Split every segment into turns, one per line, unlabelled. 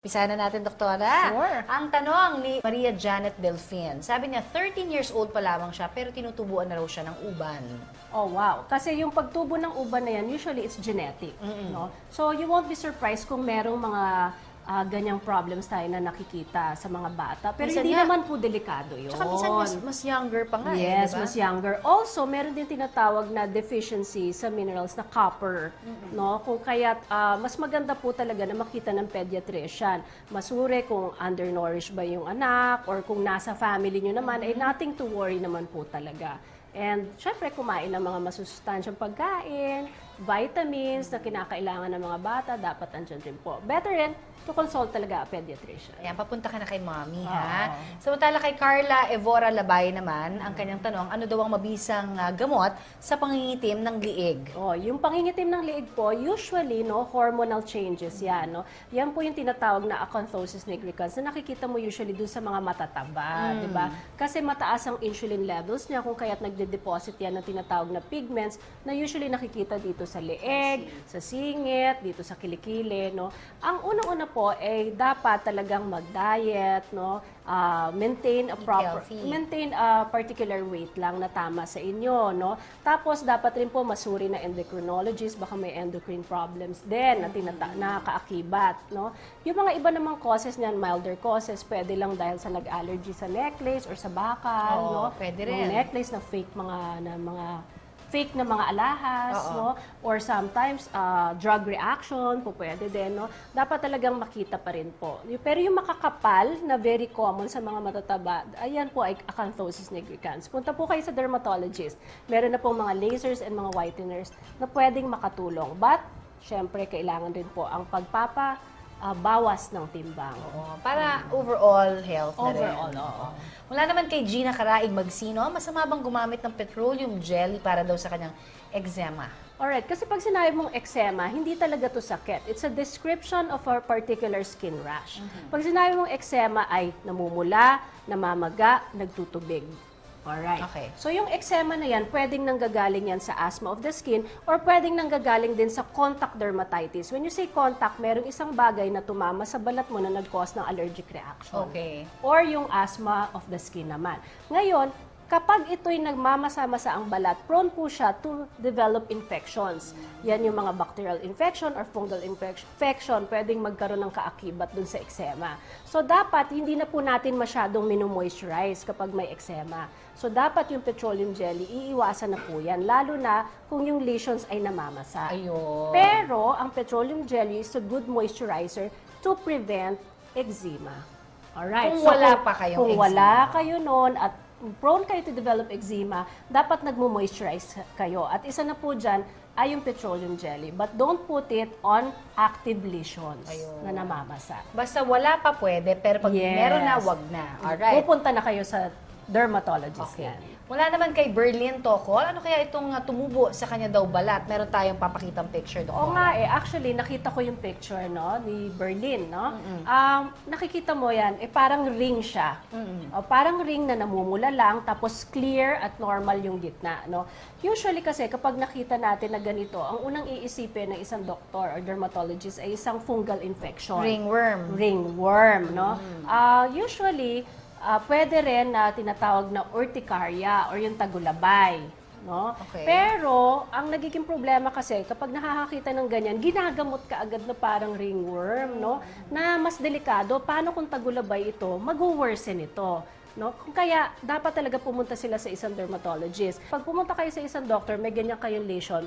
Pisa na natin, Doktora.
Sure.
Ang tanong ni Maria Janet Delfin. Sabi niya, 13 years old pa lamang siya, pero tinutubuan na raw siya ng uban.
Oh, wow. Kasi yung pagtubo ng uban na yan, usually it's genetic. No? So, you won't be surprised kung merong mga ah, ganyang problems tayo na nakikita sa mga bata. Pero
Minsan
hindi
nga-
naman po delikado yun.
Tsaka minsan mas, mas younger pa nga, eh,
Yes,
di ba?
mas younger. Also, meron din tinatawag na deficiency sa minerals na copper, no? Kung kaya mas maganda po talaga na makita ng pediatrician. Masure kung undernourished ba yung anak or kung nasa family nyo naman, ay nothing to worry naman po talaga. And syempre, kumain ng mga masusustansyang pagkain, vitamins na kinakailangan ng mga bata, dapat andyan rin po. Better rin to consult talaga a pediatrician.
Ayan, papunta ka na kay mommy, ha? Samantala kay Carla Evora Labay naman, ang kanyang tanong, ano daw ang mabisang ah, gamot sa pangingitim ng liig?
Oh, yung pangingitim ng liig po, usually, no, hormonal changes yan, no. Yan po yung tinatawag na acanthosis nigricans na nakikita mo usually doon sa mga matataba, di ba? Kasi mataas ang insulin levels niya kung kaya't nagde-deposit yan ng tinatawag na pigments na usually nakikita dito sa leeg, sa singit, dito sa kilikili, no. Ang unang-una po ay dapat talagang mag-diet, no, ah, maintain a proper
healthy.
maintain a particular weight lang na tama sa inyo, no? Tapos dapat rin po masuri na endocrinologist, baka may endocrine problems din na tinata nakaakibat, no? Yung mga iba namang causes niyan, milder causes, pwede lang dahil sa nag-allergy sa necklace or sa bakal,
Oo,
no?
pwede
Yung
rin.
necklace na fake mga na mga fake na mga alahas,
Oo.
no? Or sometimes, ah, drug reaction, po pwede din, no? Dapat talagang makita pa rin po. Pero yung makakapal, na very common sa mga matataba, ayan po ay acanthosis nigricans. Punta po kayo sa dermatologist. Meron na pong mga lasers and mga whiteners na pwedeng makatulong. But, syempre, kailangan din po ang pagpapa ah, bawas ng timbang.
Oo, para overall health na rin.
Overall, oo.
Wala naman kay Gina Karaig Magsino, masama bang gumamit ng petroleum jelly para daw sa kanyang eczema?
Alright, kasi pag sinabi mong eczema, hindi talaga to sakit. It's a description of a particular skin rash. Pag sinabi mong eczema ay namumula, namamaga, nagtutubig. Alright.
Okay.
So yung eczema na yan, pwedeng nanggagaling yan sa asthma of the skin or pwedeng nanggagaling din sa contact dermatitis. When you say contact, merong isang bagay na tumama sa balat mo na nag-cause ng allergic reaction
Okay.
or yung asthma of the skin naman. Ngayon, kapag ito'y nagmamasama sa ang balat, prone po siya to develop infections. Yan yung mga bacterial infection or fungal infec- infection, pwedeng magkaroon ng kaakibat dun sa eczema. So, dapat hindi na po natin masyadong minu-moisturize kapag may eczema. So, dapat yung petroleum jelly, iiwasan na po yan, lalo na kung yung lesions ay namamasa.
Ayun.
Pero, ang petroleum jelly is a good moisturizer to prevent eczema. Alright.
Kung wala
kung-
pa kayong
Kung
eczema.
wala kayo noon at prone kayo to develop eczema, dapat nagmo-moisturize kayo. At isa na po dyan ay yung petroleum jelly. But don't put it on active lesions
Ayun.
na namamasa.
Basta wala pa pwede, pero pag
Yes.
meron na, wag na. Alright.
Pupunta na kayo sa dermatologist
Okay.
yan.
Wala naman kay Berlin Tokol. Ano kaya itong uh, tumubo sa kanya daw balat? Meron tayong papakitang picture doon.
Oo nga eh, actually nakita ko yung picture no ni Berlin no. Um, nakikita mo yan, eh parang ring siya. O, parang ring na namumula lang tapos clear at normal yung gitna no. Usually kasi kapag nakita natin na ganito, ang unang iisipin ng isang doktor or dermatologist ay isang fungal infection
Ringworm.
ringworm, no? Ah, usually, ah, pwede rin na tinatawag na urticaria or yung tagulabay, no?
Okay.
Pero, ang nagiging problema kasi, kapag nakakakita ng ganyan, ginagamot ka agad na parang ringworm, no? Na mas delikado, paano kung tagulabay ito, mag-worsen ito. No? Kung kaya, dapat talaga pumunta sila sa isang dermatologist. Pag pumunta kayo sa isang doctor, may ganyan kayong lesion,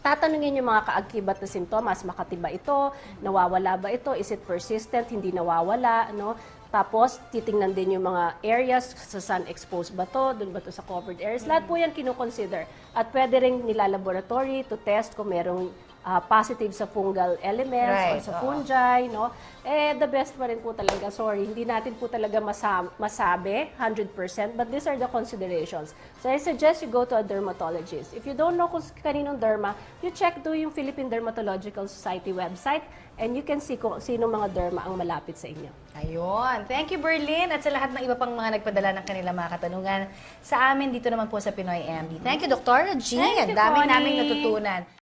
tatanungin yung mga kaakibat na simptomas, makatiba ito, nawawala ba ito, is it persistent, hindi nawawala, no? Tapos, titingnan din yung mga areas, sa sun exposed ba to, dun ba to sa covered areas. Lahat po yan kinukonsider. At pwede rin nilalaboratory to test kung merong ah, positive sa fungal elements or
Right,
sa
oo.
fungi, no? Eh, the best pa rin po talaga, sorry, hindi natin po talaga masa- masabi 100%, but these are the considerations. So, I suggest you go to a dermatologist. If you don't know kung kaninong derma, you check do yung Philippine Dermatological Society website and you can see kung sino mga derma ang malapit sa inyo.
Ayun. Thank you, Berlin. At sa lahat ng iba pang mga nagpadala ng kanilang mga katanungan sa amin dito naman po sa Pinoy MD. Thank you, Dr.
You,
Ang dami naming natutunan.